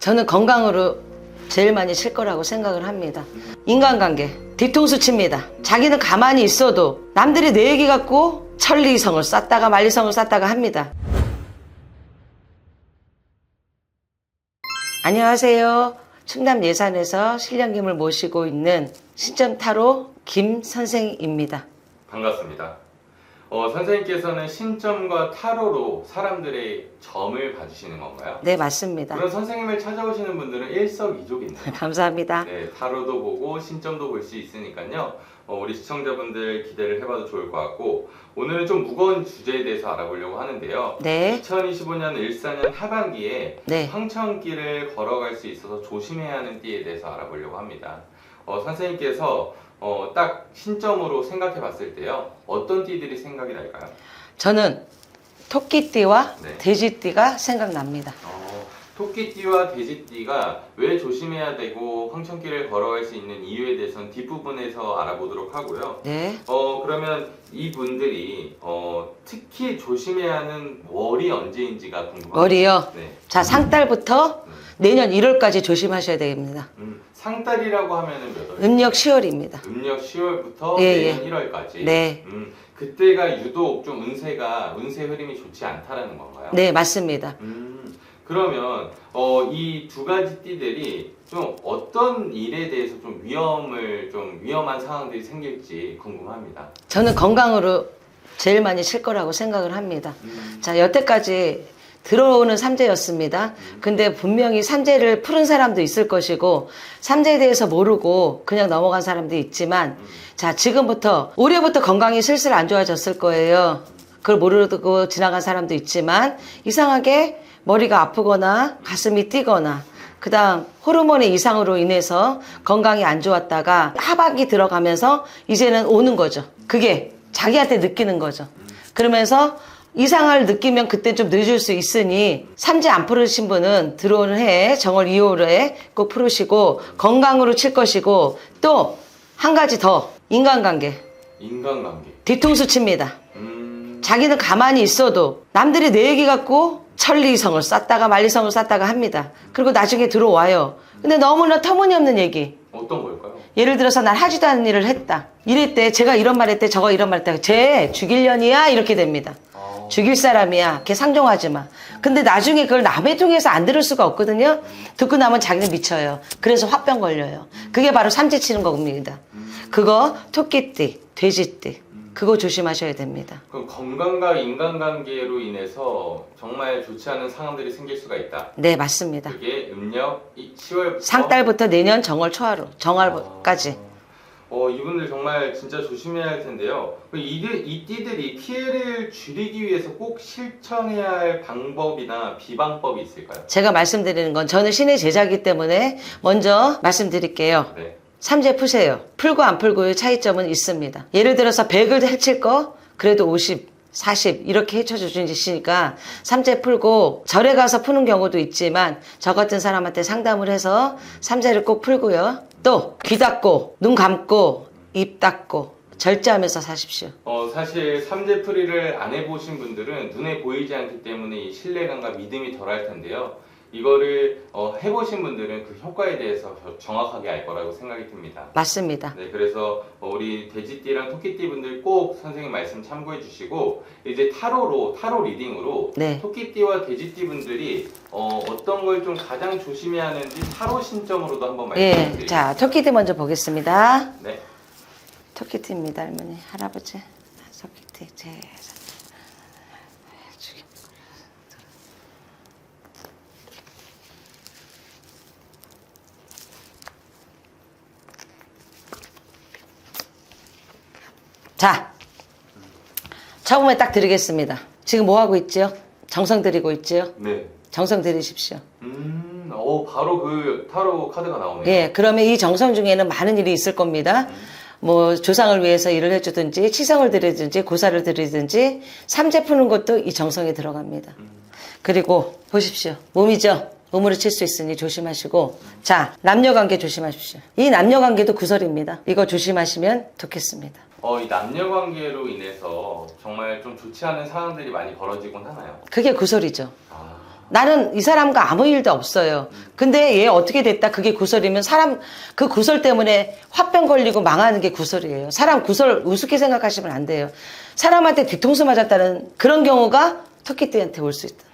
저는 건강으로 제일 많이 칠 거라고 생각을 합니다. 인간관계 뒤통수 칩니다. 자기는 가만히 있어도 남들이 내 얘기 갖고 천리성을 쌌다가 만리성을 쌌다가 합니다. 안녕하세요. 충남 예산에서 신령김을 모시고 있는 신점 타로 김 선생입니다. 반갑습니다. 어, 선생님께서는 신점과 타로로 사람들의 점을 봐주시는 건가요? 네, 맞습니다. 그런 선생님을 찾아오시는 분들은 일석이조겠네요. 감사합니다. 네, 타로도 보고 신점도 볼 수 있으니까요. 어, 우리 시청자분들 기대를 해봐도 좋을 것 같고 오늘은 좀 무거운 주제에 대해서 알아보려고 하는데요. 네, 2025년 일사년 하반기에 네. 황천길을 걸어갈 수 있어서 조심해야 하는 띠에 대해서 알아보려고 합니다. 어, 선생님께서 어, 딱 신점으로 생각해 봤을 때요. 어떤 띠들이 생각이 날까요? 저는 토끼띠와 네. 돼지띠가 생각납니다. 어, 토끼띠와 돼지띠가 왜 조심해야 되고 황천길을 걸어갈 수 있는 이유에 대해서는 뒷부분에서 알아보도록 하고요. 네, 어, 그러면 이분들이 어, 특히 조심해야 하는 월이 언제인지가 궁금합니다. 월이요. 네. 자, 상달부터 음, 내년 1월까지 조심하셔야 됩니다. 음, 상달이라고 하면은 몇 월? 음력 10월입니다. 음력 10월부터 예, 내년 1월까지. 네. 음, 그때가 유독 좀 운세가 운세 흐름이 좋지 않다라는 건가요? 네, 맞습니다. 음, 그러면 어, 이 두 가지 띠들이 좀 어떤 일에 대해서 좀 위험을 좀 위험한 상황들이 생길지 궁금합니다. 저는 건강으로 제일 많이 칠 거라고 생각을 합니다. 음, 자, 여태까지 들어오는 삼재였습니다. 근데 분명히 삼재를 푸른 사람도 있을 것이고, 삼재에 대해서 모르고 그냥 넘어간 사람도 있지만, 음, 자, 지금부터, 올해부터 건강이 슬슬 안 좋아졌을 거예요. 그걸 모르고 지나간 사람도 있지만, 이상하게 머리가 아프거나 가슴이 뛰거나, 그 다음 호르몬의 이상으로 인해서 건강이 안 좋았다가 하반기 들어가면서 이제는 오는 거죠. 그게 자기한테 느끼는 거죠. 그러면서 이상을 느끼면 그때 좀 늦을 수 있으니 삼재 안 풀으신 분은 들어오는 해 정월 2월에 꼭 풀으시고 건강으로 칠 것이고 또 한 가지 더 인간관계 인간관계. 뒤통수 칩니다. 음, 자기는 가만히 있어도 남들이 내 얘기 갖고 천리성을 쌌다가 만리성을 쌌다가 합니다. 그리고 나중에 들어와요. 근데 너무나 터무니없는 얘기. 어떤 걸까요? 예를 들어서 난 하지도 않은 일을 했다. 이랬대. 제가 이런 말 했대. 저거 이런 말 했대. 쟤 죽일년이야? 이렇게 됩니다. 아, 죽일 사람이야. 걔 상종하지 마. 근데 나중에 그걸 남의 통해서 안 들을 수가 없거든요. 듣고 나면 자기는 미쳐요. 그래서 화병 걸려요. 그게 바로 삼재 치는 겁니다. 그거 토끼띠, 돼지띠. 그거 조심하셔야 됩니다. 그럼 건강과 인간관계로 인해서 정말 좋지 않은 상황들이 생길 수가 있다. 네, 맞습니다. 그게 음력 10월부터 상달부터 내년 정월 초하루, 정월까지. 어, 이분들 정말 진짜 조심해야 할 텐데요. 그 이들, 이 띠들이 피해를 줄이기 위해서 꼭 실천해야 할 방법이나 비방법이 있을까요? 제가 말씀드리는 건 저는 신의 제자기 때문에 먼저 말씀드릴게요. 네. 삼재 푸세요. 풀고 안 풀고의 차이점은 있습니다. 예를 들어서 100을 해칠 거 그래도 50, 40 이렇게 해쳐주시니까 삼재 풀고 절에 가서 푸는 경우도 있지만 저 같은 사람한테 상담을 해서 삼재를 꼭 풀고요. 또 귀 닫고 눈 감고 입 닫고 절제하면서 사십시오. 어, 사실 삼재풀이를 안 해보신 분들은 눈에 보이지 않기 때문에 이 신뢰감과 믿음이 덜할 텐데요. 이거를 어, 해보신 분들은 그 효과에 대해서 저- 정확하게 알 거라고 생각이 듭니다. 맞습니다. 네, 그래서 어, 우리 돼지띠랑 토끼띠 분들 꼭 선생님 말씀 참고해 주시고 이제 타로로 타로 리딩으로 네. 토끼띠와 돼지띠 분들이 어, 어떤 걸 좀 가장 조심해야 하는지 타로 신점으로도 한번 말씀해 예, 드릴게요. 자 토끼띠 먼저 보겠습니다. 네. 토끼띠입니다, 할머니, 할아버지. 토끼띠, 제. 자, 처음에 딱 드리겠습니다. 지금 뭐 하고 있죠? 정성 들이고 있죠? 네. 정성 들이십시오. 음, 어, 바로 그 타로 카드가 나오네요. 예, 그러면 이 정성 중에는 많은 일이 있을 겁니다. 뭐 조상을 위해서 일을 해주든지 치성을 드리든지 고사를 드리든지 삼재 푸는 것도 이 정성에 들어갑니다. 그리고 보십시오. 몸이죠. 몸으로 칠 수 있으니 조심하시고 자 남녀 관계 조심하십시오. 이 남녀 관계도 구설입니다. 이거 조심하시면 좋겠습니다. 어, 이 남녀 관계로 인해서 정말 좀 좋지 않은 상황들이 많이 벌어지곤 하나요? 그게 구설이죠. 아, 나는 이 사람과 아무 일도 없어요. 근데 얘 어떻게 됐다? 그게 구설이면 사람 그 구설 때문에 화병 걸리고 망하는 게 구설이에요. 사람 구설 우습게 생각하시면 안 돼요. 사람한테 뒤통수 맞았다는 그런 경우가 토끼띠한테 올 수 있다.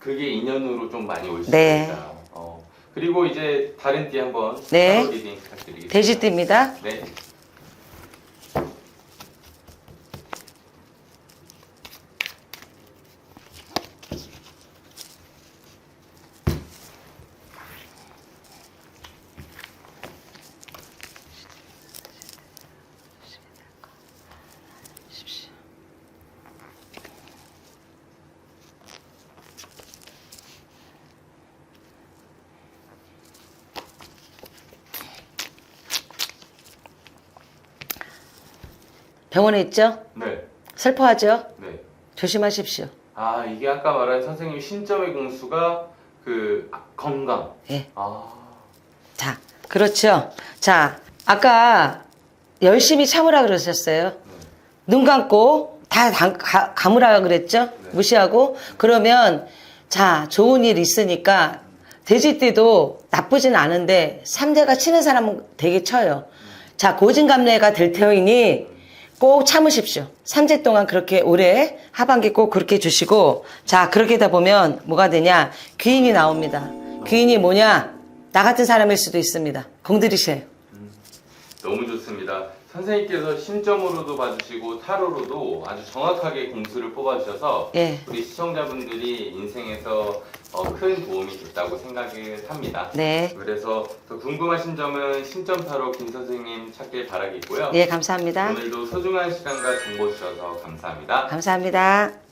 그게 인연으로 좀 많이 올 수 네. 있습니다. 어, 그리고 이제 다른 띠 한번 네. 타로 리딩 부탁드리겠습니다. 돼지띠입니다. 네. 병원에 있죠? 네. 슬퍼하죠? 네. 조심하십시오. 아 이게 아까 말한 선생님 신점의 공수가 그 아, 건강. 예. 아 자, 그렇죠. 자, 아까 열심히 참으라 그러셨어요. 눈 감고 다 감- 가- 감으라 그랬죠? 네. 무시하고. 그러면, 자, 좋은 일 있으니까 돼지띠도 나쁘진 않은데 삼재가 치는 사람은 되게 쳐요. 자, 고진감래가 될 테이니 꼭 참으십시오. 삼재 동안 그렇게 올해 하반기 꼭 그렇게 해 주시고 자, 그렇게 하다 보면 뭐가 되냐? 귀인이 나옵니다. 귀인이 뭐냐? 나 같은 사람일 수도 있습니다. 공들이세요. 너무 좋습니다. 선생님께서 신점으로도 봐주시고 타로로도 아주 정확하게 공수를 뽑아주셔서 예. 우리 시청자분들이 인생에서 어, 큰 도움이 됐다고 생각을 합니다. 네. 그래서 더 궁금하신 점은 신점 타로 김 선생님 찾길 바라겠고요. 네, 감사합니다. 오늘도 소중한 시간과 정보 주셔서 감사합니다. 감사합니다.